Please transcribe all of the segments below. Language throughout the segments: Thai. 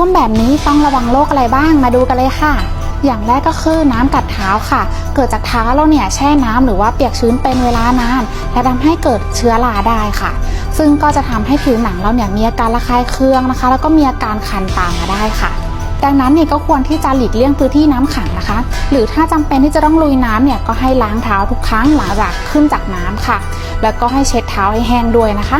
ท่วมแบบนี้ต้องระวังโรคอะไรบ้างมาดูกันเลยค่ะ อย่างแรกก็คือน้ำกัดเท้าค่ะ เกิดจากเท้าเราเนี่ยแช่น้ำหรือว่าเปียกชื้นเป็นเวลานานและทำให้เกิดเชื้อราได้ค่ะ ซึ่งก็จะทำให้ผิวหนังเราเนี่ยมีอาการระคายเคืองนะคะ แล้วก็มีอาการคันตามมาได้ค่ะ ดังนั้นเนี่ยก็ควรที่จะหลีกเลี่ยงพื้นที่น้ำขังนะคะ หรือถ้าจำเป็นที่จะต้องลุยน้ำเนี่ยก็ให้ล้างเท้าทุกครั้งหลังจากขึ้นจากน้ำค่ะ แล้วก็ให้เช็ดเท้าให้แห้งด้วยนะคะ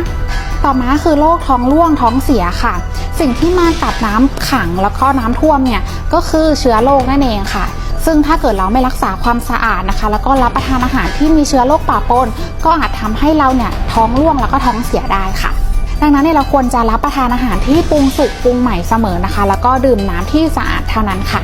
ต่อมาคือโรคท้องร่วงท้องเสียค่ะ สิ่งที่มากับน้ำขังแล้วก็น้ำท่วมเนี่ยก็คือเชื้อโรคนั่นเองค่ะ ซึ่งถ้าเกิดเราไม่รักษาความสะอาดนะคะ แล้วก็รับประทานอาหารที่มีเชื้อโรคปะปนก็อาจทำให้เราเนี่ยท้องร่วงแล้วก็ท้องเสียได้ค่ะ ดังนั้นเนี่ยเราควรจะรับประทานอาหารที่ปรุงสุกปรุงใหม่เสมอนะคะ แล้วก็ดื่มน้ำที่สะอาดเท่านั้นค่ะ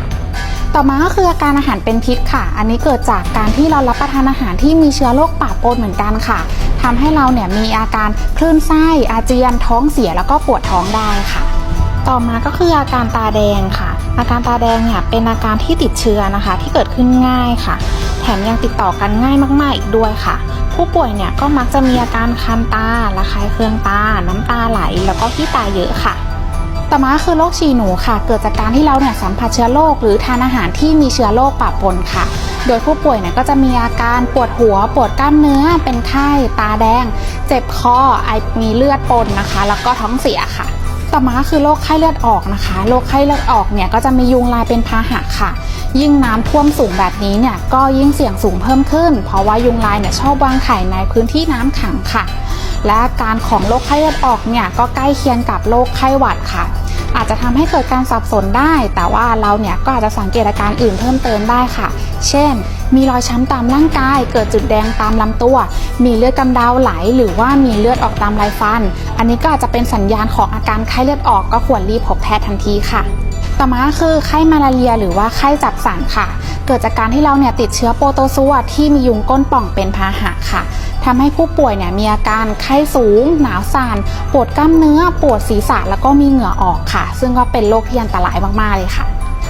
ต่อมาก็คืออาการอาหารเป็นพิษค่ะ อันนี้เกิดจากการที่เรารับประทานอาหารที่มีเชื้อโรคปะปนเหมือนกันค่ะทำให้เราเนี่ยมีอาการคลื่นไส้อาเจียนท้องเสียแล้วก็ปวดท้องได้ค่ะต่อมาก็คืออาการตาแดงค่ะ อาการตาแดงเนี่ยเป็นอาการที่ติดเชื้อนะคะ ที่เกิดขึ้นง่ายค่ะ แถมยังติดต่อกันง่ายมากๆอีกด้วยค่ะ ผู้ป่วยเนี่ยก็มักจะมีอาการคันตา ระคายเคืองตา น้ำตาไหล แล้วก็ขี้ตาเยอะค่ะต่อมาคือโรคฉี่หนูค่ะ เกิดจากการที่เราเนี่ยสัมผัสเชื้อโรคหรือทานอาหารที่มีเชื้อโรคปะปนค่ะ โดยผู้ป่วยเนี่ยก็จะมีอาการปวดหัว ปวดกล้ามเนื้อ เป็นไข้ ตาแดง เจ็บคอ ไอ มีเลือดปนนะคะ แล้วก็ท้องเสียค่ะ ต่อมาคือโรคไข้เลือดออกนะคะ โรคไข้เลือดออกเนี่ยก็จะมียุงลายเป็นพาหะค่ะ ยิ่งน้ำท่วมสูงแบบนี้เนี่ยก็ยิ่งเสี่ยงสูงเพิ่มขึ้น เพราะว่ายุงลายเนี่ยชอบวางไข่ในพื้นที่น้ำขังค่ะ และอาการของโรคไข้เลือดออกเนี่ยก็ใกล้เคียงกับโรคไข้หวัดค่ะ อาจจะทำให้เกิดการสับสนได้ แต่ว่าเราเนี่ยก็อาจจะสังเกตอาการอื่นเพิ่มเติมได้ค่ะ เช่น มีรอยช้ำตามร่างกาย เกิดจุดแดงตามลำตัว มีเลือดกำเดาไหล หรือว่ามีเลือดออกตามลายฟัน อันนี้ก็อาจจะเป็นสัญญาณของอาการไข้เลือดออกก็ควรรีบพบแพทย์ทันทีค่ะ ต่อมาคือไข้มาลาเรียหรือว่าไข้จับสันค่ะ เกิดจากการที่เราเนี่ยติดเชื้อโปรโตซัวที่มียุงก้นป่องเป็นพาหะค่ะทำให้ผู้ป่วยเนี่ยมีอาการไข้สูง หนาวสั่นปวดกล้ามเนื้อ ปวดศีรษะแล้วก็มีเหงื่อออกค่ะ ซึ่งก็เป็นโรคที่อันตรายมากๆเลยค่ะ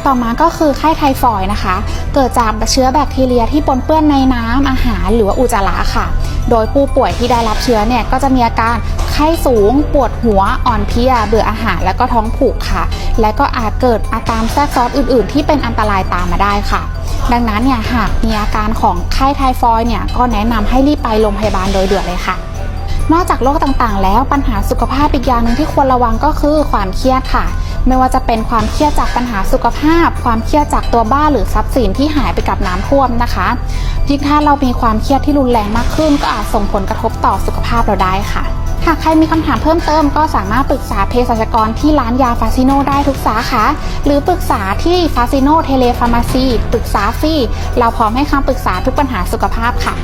ต่อมาก็คือไข้ไทฟอยนะคะ เกิดจากเชื้อแบคทีเรียที่ปนเปื้อนในน้ำอาหารหรือว่าอุจจาระค่ะ โดยผู้ป่วยที่ได้รับเชื้อเนี่ยก็จะมีอาการ ไข้สูง ปวดหัว อ่อนเพลีย เบื่ออาหาร แล้วก็ท้องผูกค่ะ และก็อาจเกิดอาการแทรกซ้อนอื่น ๆ ที่เป็นอันตรายตามมาได้ค่ะ ดังนั้นเนี่ยหากมีอาการของไข้ไทฟอยเนี่ยก็แนะนำให้รีบไปโรงพยาบาลโดยด่วนเลยค่ะนอกจากโรคต่างๆ แล้วปัญหาสุขภาพอีกอย่างหนึ่งที่ควรระวังก็คือความเครียดค่ะ ไม่ว่าจะเป็นความเครียดจากปัญหาสุขภาพ ความเครียดจากตัวบ้านหรือทรัพย์สินที่หายไปกับน้ำท่วมนะคะยิ่งถ้าเรามีความเครียดที่รุนแรงมากขึ้น ก็อาจส่งผลกระทบต่อสุขภาพเราได้ค่ะ หากใครมีคำถามเพิ่มเติมก็สามารถปรึกษาเภสัชกรที่ร้านยาฟาซิโนได้ทุกสาขา หรือปรึกษาที่ฟาซิโนเทเลฟาร์มาซีปรึกษาฟรีเราพร้อมให้คำปรึกษาทุกปัญหาสุขภาพค่ะ